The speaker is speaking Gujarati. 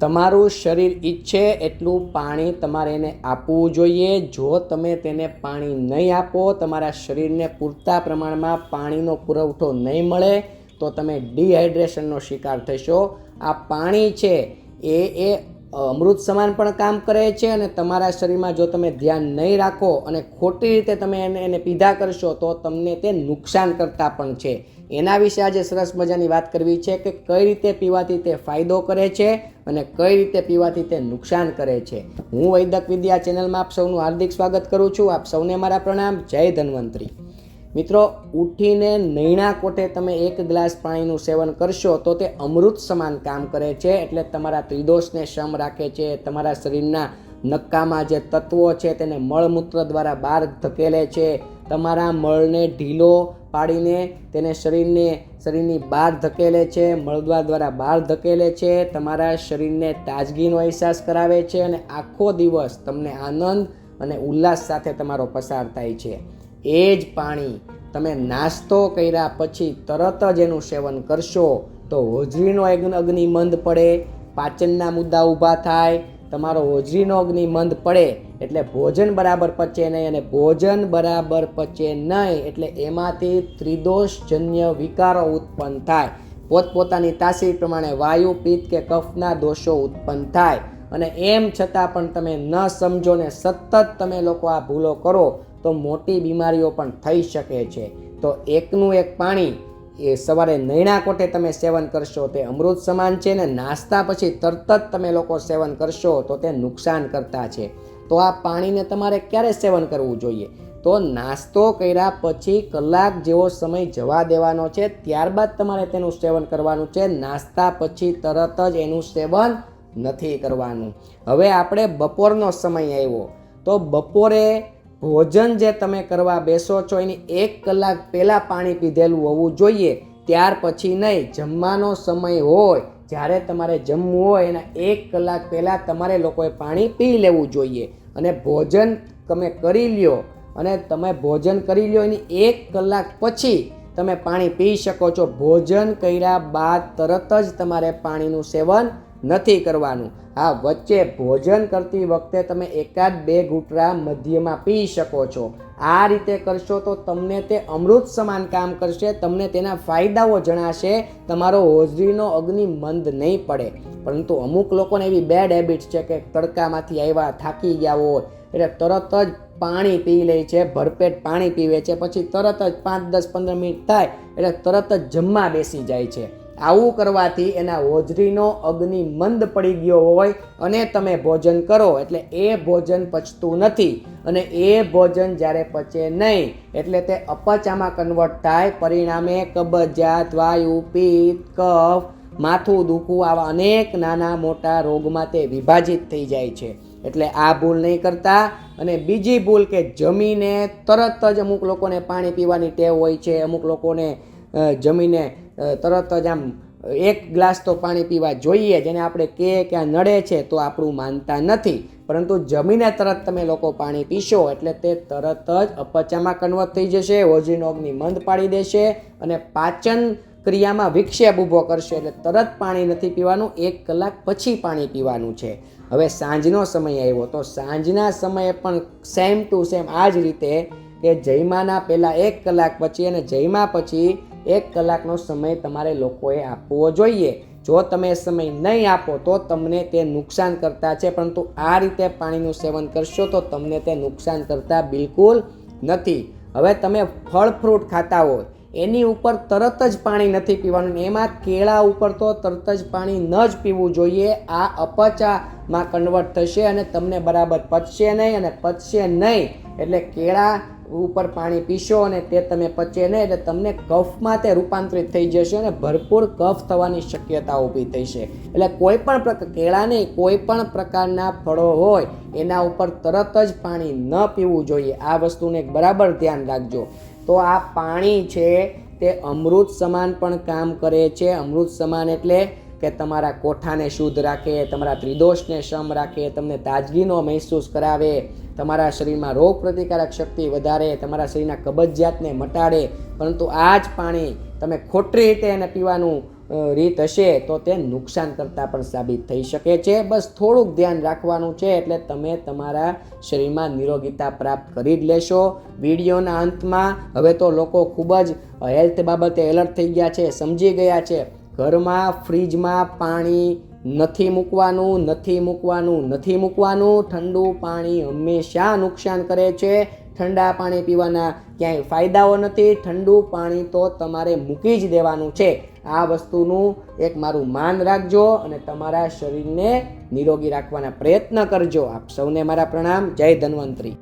તમારું શરીર ઈચ્છે એટલું પાણી તમારે એને આપવું જોઈએ. જો તમે તેને પાણી નહીં આપો, તમારા શરીરને પૂરતા પ્રમાણમાં પાણીનો પુરવઠો નહીં મળે, તો તમે ડિહાઇડ્રેશનનો શિકાર થશો. આ પાણી છે, એ એ અમૃત સમાન પણ કામ કરે છે અને તમારા શરીરમાં જો તમે ધ્યાન નહીં રાખો અને ખોટી રીતે તમે એને એને પીધા કરશો, તો તમને તે નુકસાન કરતા પણ છે. એના વિશે આજે સરસ મજાની વાત કરવી છે કે કઈ રીતે પીવાથી તે ફાયદો કરે છે અને કઈ રીતે પીવાથી તે નુકસાન કરે છે. હું વૈદક વિદ્યા ચેનલમાં આપ સૌનું હાર્દિક સ્વાગત કરું છું. આપ સૌને મારા પ્રણામ. જય ધન્વંતરી. મિત્રો, ઉઠીને નૈણા કોઠે તમે એક ગ્લાસ પાણીનું સેવન કરશો તો તે અમૃત સમાન કામ કરે છે, એટલે તમારા ત્રિદોષને શમ રાખે છે, તમારા શરીરના નક્કામાં જે તત્વો છે તેને મળમૂત્ર દ્વારા બહાર ધકેલે છે, તમારા મળને ઢીલો પાડીને તેને શરીરને, શરીરની બહાર ધકેલે છે મળદ્વાર દ્વારા બહાર ધકેલે છે, તમારા શરીરને તાજગીનો અહેસાસ કરાવે છે અને આખો દિવસ તમને આનંદ અને ઉલ્લાસ સાથે તમારો પસાર થાય છે. એ જ પાણી તમે નાસ્તો કર્યા પછી તરત જ એનું સેવન કરશો તો હોજરીનો અગ્નિ મંદ પડે, પાચનના મુદ્દા ઊભા થાય, તમારો હોજરીનો અગ્નિ મંદ પડે એટલે ભોજન બરાબર પચે નહીં અને ભોજન બરાબર પચે નહીં એટલે એમાંથી ત્રિદોષજન્ય વિકારો ઉત્પન્ન થાય. પોતપોતાની તાસીર પ્રમાણે વાયુ, પિત્ત કે કફના દોષો ઉત્પન્ન થાય. અને એમ છતાં પણ તમે ન સમજો ને સતત તમે લોકો આ ભૂલો કરો, તો મોટી બીમારીઓ પણ થઈ શકે છે. તો એકનું એક પાણી, એ સવારે નૈણા કોઠે તમે સેવન કરશો, તે અમૃત સમાન છે ને નાસ્તા પછી તરત જ તમે લોકો સેવન કરશો, તો તે નુકસાન કરતા છે. તો આ પાણીને તમારે ક્યારે સેવન કરવું જોઈએ? તો નાસ્તો કર્યા પછી કલાક જેવો સમય જવા દેવાનો છે, ત્યારબાદ તમારે તેનું સેવન કરવાનું છે. નાસ્તા પછી તરત જ એનું સેવન નથી કરવાનું. હવે આપણે બપોરનો સમય આવ્યો. તો બપોરે ભોજન જે તમે કરવા બેસો છો, એની એક કલાક પહેલાં પાણી પીધેલું હોવું જોઈએ. ત્યાર પછી નહીં, જમવાનો સમય હોય, જ્યારે તમારે જમવું હોય, એના એક કલાક પહેલાં તમારે લોકોએ પાણી પી લેવું જોઈએ. અને ભોજન તમે કરી લ્યો, અને તમે ભોજન કરી લ્યો, એની એક કલાક પછી તમે પાણી પી શકો છો. ભોજન કર્યા બાદ તરત જ તમારે પાણીનું સેવન નથી કરવાનું. હા, વચ્ચે ભોજન કરતી વખતે તમે એકાદ બે ઘૂંટડા મધ્યમાં પી શકો છો. આ રીતે કરશો તો તમને તે અમૃત સમાન કામ કરશે, તમને તેના ફાયદાઓ જણાશે, તમારો હોજરીનો અગ્નિ મંદ નહીં પડે. પરંતુ અમુક લોકોને એવી બેડ હેબિટ છે કે તડકામાંથી આવ્યા, થાકી ગયા હોય, એટલે તરત જ પાણી પી લે છે, ભરપેટ પાણી પીવે છે, પછી તરત જ પાંચ દસ પંદર મિનિટ થાય, એટલે તરત જ જમવા બેસી જાય છે. આવું કરવાથી એના હોજરીનો અગ્નિ મંદ પડી ગયો હોય અને તમે ભોજન કરો, એટલે એ ભોજન પચતું નથી. અને એ ભોજન જ્યારે પચે નહીં, એટલે તે અપચામાં કન્વર્ટ થાય. પરિણામે કબજિયાત, વાયુ, પિત્ત, કફ, માથું દુખવું, આવા અનેક નાના મોટા રોગમાં તે વિભાજિત થઈ જાય છે. એટલે આ ભૂલ નહીં કરતા. અને બીજી ભૂલ કે જમીને તરત જ અમુક લોકોને પાણી પીવાની ટેવ હોય છે. અમુક લોકોને જમીને તરત જ આમ એક ગ્લાસ તો પાણી પીવા જોઈએ જેને આપણે કે ક્યાં નડે છે તો આપણું માનતા નથી. પરંતુ જમીને તરત તમે લોકો પાણી પીશો એટલે તે તરત જ અપચામાં કન્વર્ટ થઈ જશે હોજરીનો મંદ પાડી દેશે અને પાચન ક્રિયામાં વિક્ષેપ ઊભો કરશે એટલે તરત પાણી નથી પીવાનું, એક કલાક પછી પાણી પીવાનું છે. હવે સાંજનો સમય આવ્યો, તો સાંજના સમયે પણ સેમ ટુ સેમ આ જ રીતે કે જયમાના પહેલાં એક કલાક પછી અને જયમા પછી એક કલાકનો સમય તમારે લોકોએ આપવો જોઈએ. જો તમે સમય નહીં આપો, તો તમને તે નુકસાન કરતા છે. પરંતુ આ રીતે પાણીનું સેવન કરશો, તો તમને તે નુકસાન કરતા બિલકુલ નથી. હવે તમે ફળ ફ્રૂટ ખાતા હોય, એની ઉપર તરત જ પાણી નથી પીવાનું. એમાં કેળા ઉપર તો તરત જ પાણી ન જ પીવું જોઈએ. આ અપચામાં કન્વર્ટ થશે અને તમને બરાબર પચશે નહીં અને પચશે નહીં. એટલે કેળા ઉપર પાણી પીશો અને તે તમે પચે નહીં એટલે તમને કફમાં તે રૂપાંતરિત થઈ જશે અને ભરપૂર કફ થવાની શક્યતા ઊભી થશે. એટલે કોઈ પણ પ્રકાર કેળા કોઈ પણ પ્રકારના ફળો હોય, એના ઉપર તરત જ પાણી ન પીવું જોઈએ. આ વસ્તુને બરાબર ધ્યાન રાખજો. તો આ પાણી છે, તે અમૃત સમાન પણ કામ કરે છે. અમૃત સમાન એટલે કે તમારા કોઠાને શુદ્ધ રાખે, તમારા ત્રિદોષને શમ રાખે, તમને તાજગીનો મહેસૂસ કરાવે, તમારા શરીરમાં રોગ પ્રતિકારક શક્તિ વધારે, તમારા શરીરના કબજિયાતને મટાડે, પરંતુ આ જ પાણી તમે ખોટી રીતે એને પીવાનું રીત હશે તો તે નુકસાન કરતાં પણ સાબિત થઈ શકે છે. બસ થોડુંક ધ્યાન રાખવાનું છે એટલે તમે તમારા શરીરમાં નિરોગીતા પ્રાપ્ત કરી જ લેશો. વિડીયોના અંતમાં હવે તો લોકો ખૂબ જ હેલ્થ બાબતે એલર્ટ થઈ ગયા છે, સમજી ગયા છે. ઘરમાં ફ્રીજમાં પાણી નથી મૂકવાનું નથી મૂકવાનું નથી મૂકવાનું. ઠંડુ પાણી હંમેશા નુકસાન કરે છે. ઠંડા પાણી પીવાના ક્યાંય ફાયદાઓ નથી. ઠંડુ પાણી તો તમારે મૂકી જ દેવાનું છે. આ વસ્તુનું એક મારું માન રાખજો અને તમારા શરીરને નિરોગી રાખવાના પ્રયત્ન કરજો. આપ સૌને મારા પ્રણામ. જય ધન્વંતરી.